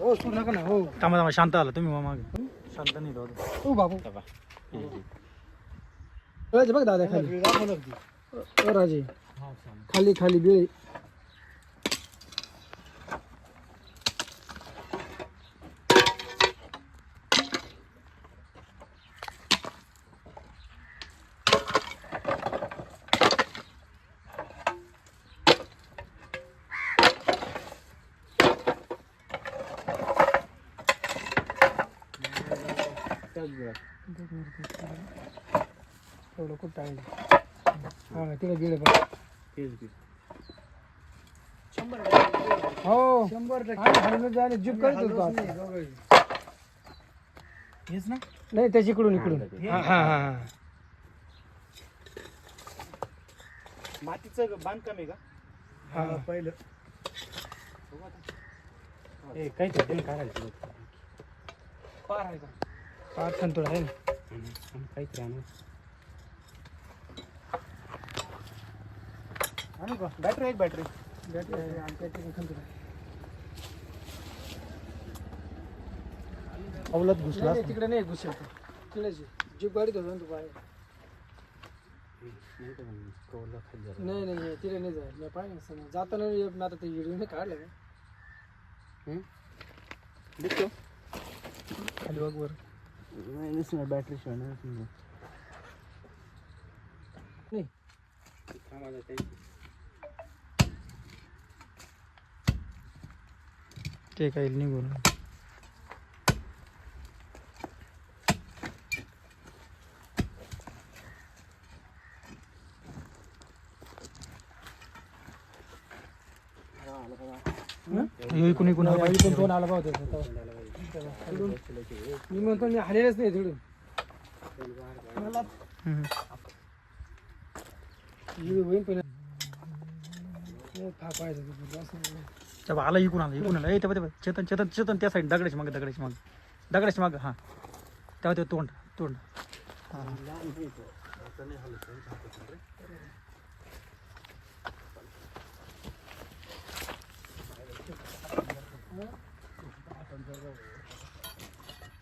हो तू नका ना हो. थांबा थांबा शांत आला तुम्ही मागे. शांत नाही तो तू बाबू. राजे बघ दादा खाली. ओ राजे. खाली खाली बिळे. एवढं कुठं हा तिकडे बिळे बघ हो। शंभर टक्के जाणे जीप करत होतो आता. हेच ना? नाही त्याच्याकडून इकडून हा हा हा हा. मातीचं बांधकाम आहे का? हा। पहिलं. ए काही पार आहे का? पार संतोड आहे ना। काहीतरी आणू आणू का बॅटरी एक बॅटरी। बॅटरी आहे आमच्या इथे संतोड आहे अवलत नाही, घुसला नाही, तिकडे नाही घुसेल तो. तिकडेच आहे. जीप गाडीत होतो ना तू बाहेर नाही नाही नाही तिकडे नाही जायला पाहिजे समजा जाताना एक आता ते व्हिडिओ नाही काढलं का दिसतो खाली बघ वर। नाही दिसणार बॅटरी शिवाय नाही ते काही निघून. इकून इकून आला बाई पण दोन आला पाहतो इकडून. मी म्हणतो मी हलेलच हे आला इकून आला इकून आला चेतन चेतन चेतन त्या साईड मागे दगडाची मागे दगडाची मागे हाँ तेव्हा ते तोंड तोंड हाँ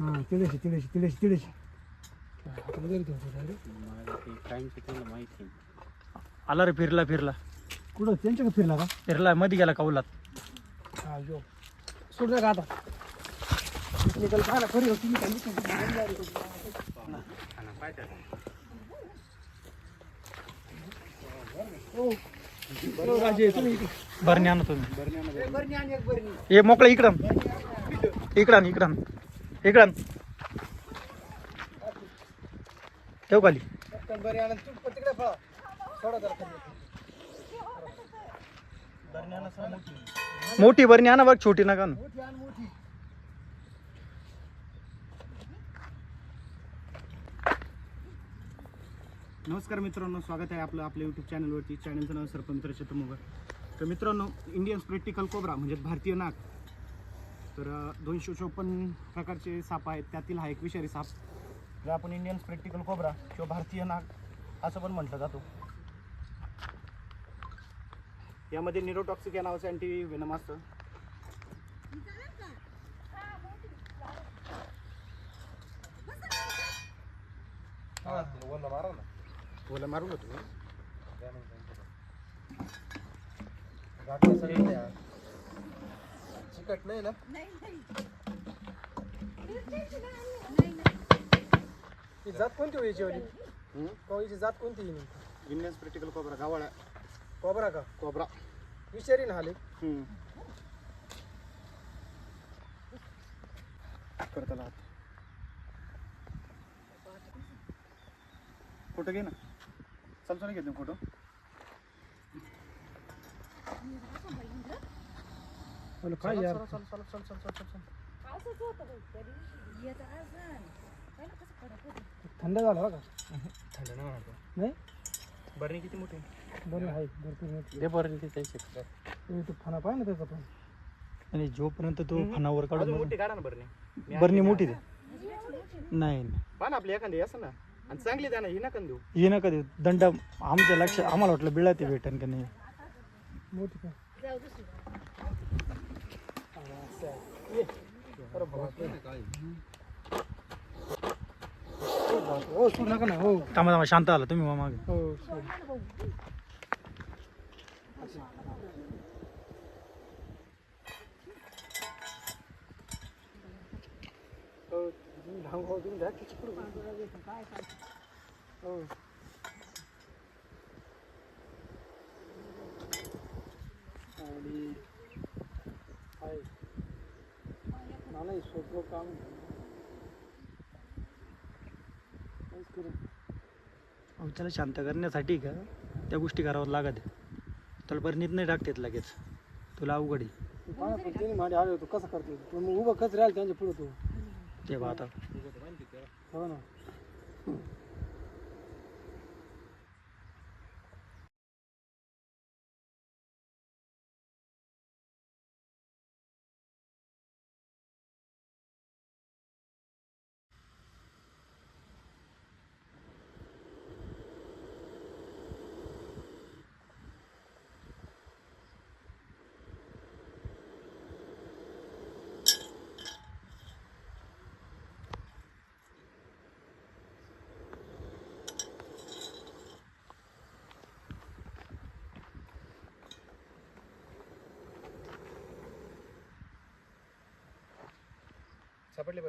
हां तिळेशी तिळेशी तिळेशी तिळेशी. आला रे फिरला फिरला. कुठं? त्यांच्याकडे फिरला का? फिरला मध्ये गेला कौलात. हा यो. सोड का आता. टेक्निकल काय ना खरी होती मी त्यांनी राजे तुम्ही बरणी आणा तुम्ही. बरणी आणि एक बरणी. ए मोकळा इकडं. इकडं इकडं इकडं ठेव खाली. मोठी बरणी आणा बघ छोटी नका नमस्कार मित्रांनो स्वागत आहे आपलं आपल्या यूट्यूब चॅनलवरती चॅनलचं नाव सरपंच चतुर्मुग तर मित्रांनो इंडियन स्प्रिटिकल कोब्रा म्हणजे भारतीय नाग तर दोनशे चोपन्न प्रकारचे साप आहेत. त्यातील हा एक विषारी साप. जो आपण इंडियन स्पेक्टिकल कोब्रा किंवा भारतीय नाग असं पण म्हटलं जातो. यामध्ये निरोटॉक्सिक या नावाचं अँटी वेनम असतं बोला मारून होतो चिकट नाही ना? ही जात कोणती हो याची वाली? कोळीची जात कोणती ही नेमकी? इंडियन स्पेक्टिकल कोब्रा गावाळा. कोबरा का? कोब्रा विषारी ना हाले. करताला फोटो घे ना. चालतो नाही घेत ना फोटो? बोल काय यार चल चल चल चल चल चल चल असंच होतं भाऊ त्या दिवशी. येतं अजून. पाहिलं कसं कडक होतं. थंड झालं बघा. थंड नाही बरणी किती मोठी आहे? बरं आहे भरपूर मोठी. दे बरं तिथे शिकतो तुम्ही तो फणा पाहिजे ना त्याचा पण. आणि जोपर्यंत तो फणावर काढून मोठी काढा ना बरणी. बरणी मोठी दे. नाही नाही. पहा ना आपली एखादी असं ना. आणि चांगली द्या ना ही नका देऊ. हे नका देऊ. दंड आमच्या लक्ष आम्हाला वाटलं बिळा ते भेटन का नाही? मोठी काय जाऊ दुसरी. हो सोड नका ना हो थांबा थांबा शांत आला तुम्ही मागे. हो सोड हो तुम्ही धाव हो तुम्ही द्या किती पुढं हो आणि आहे सोपं काम त्याला शांत करण्यासाठी का? त्या गोष्टी करावं लागत आहे. तुला बरणीत नाही टाकतेत लगेच. तुला अवघड आहे. माझे आले होतो. कसं करते मग उभं कच राहिलं त्यांच्या पुढे तू? ते बा आता. हो ना. सापडली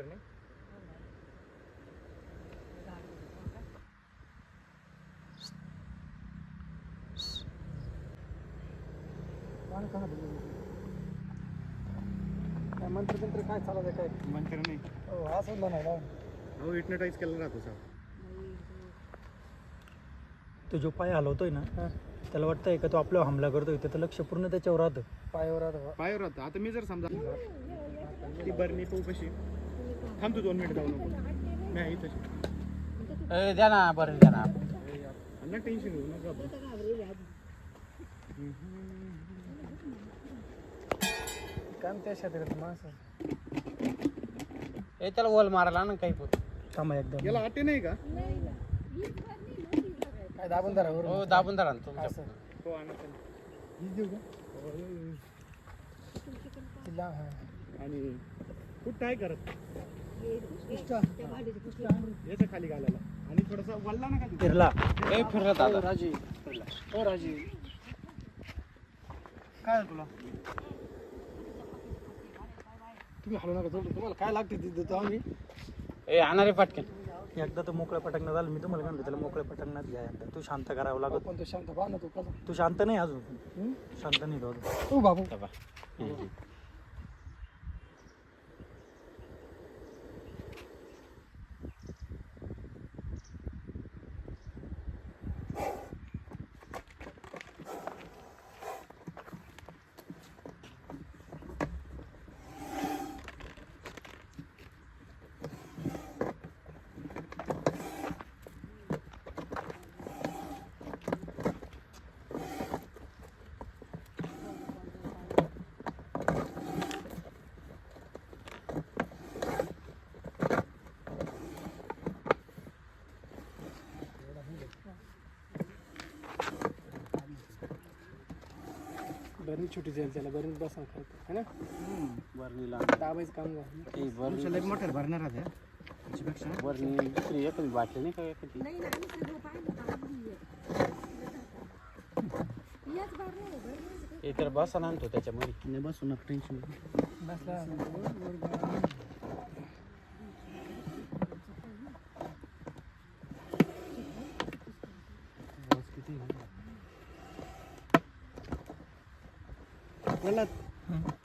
पाणी का काय मंत्र तंत्र काय चालत काय? मंत्र नाही. हो हो केला राहतो तो जो पाय हलवतोय ना हा. त्याला वाटतंय का तो आपल्यावर हमला करतोय? त्याचं लक्ष पूर्ण त्याच्यावर राहतं. पायावर आता बा. पायावर राहतं. आता मी जर समजा ती बरणी पाहू कशी थांब तू दोन मिनिट जाऊ नको. मी आहे तशी ए, द्या ना बरं द्या ना. टेन्शन घेऊ नका आपण. काय म्हणते शेतात माणसं ए त्याला वल मारायला ना काही पण. थांबा एकदम. याला आटे नाही का? काय दाबून धरा हो दाबून धरा ना तुमच्या असं. हो आणा पण. हीच देऊ का? तिला हा आणि कुठं काय करत? खाली घालायला आणि थोडसा वल्ला ना खाली फिरला. ए हो आता राजी. हो राजी. काय तुला? तुम्ही हलू नका जोडू तुम्हाला काय लागते ते देतो आम्ही? ए आणा रे पटकन एकदा तो मोकळ्या पटकण्यात झालं मी तुम्हाला म्हणलं त्याला मोकळ्या पटकण्यात घ्या एकदा. तू शांत करावं लागत पण तो शांत ना तू शांत नाही अजून? शांत नाही तो अजून. तू बाबू. बरं छोटी जाईल त्याला बरं बसा खायचं है ना? बरणीला दाबायचं काम झालं. बरणी मोठ्यात भरणार आहे त्याच्यापेक्षा? बरणी दुसरी एखादी बाटली नाही का एखादी? तर बसा आणतो त्याच्यामध्ये. नाही बसू नका टेन्शन बसला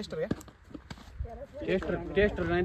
टेस्टर आहे टेस्टर टेस्टर नाही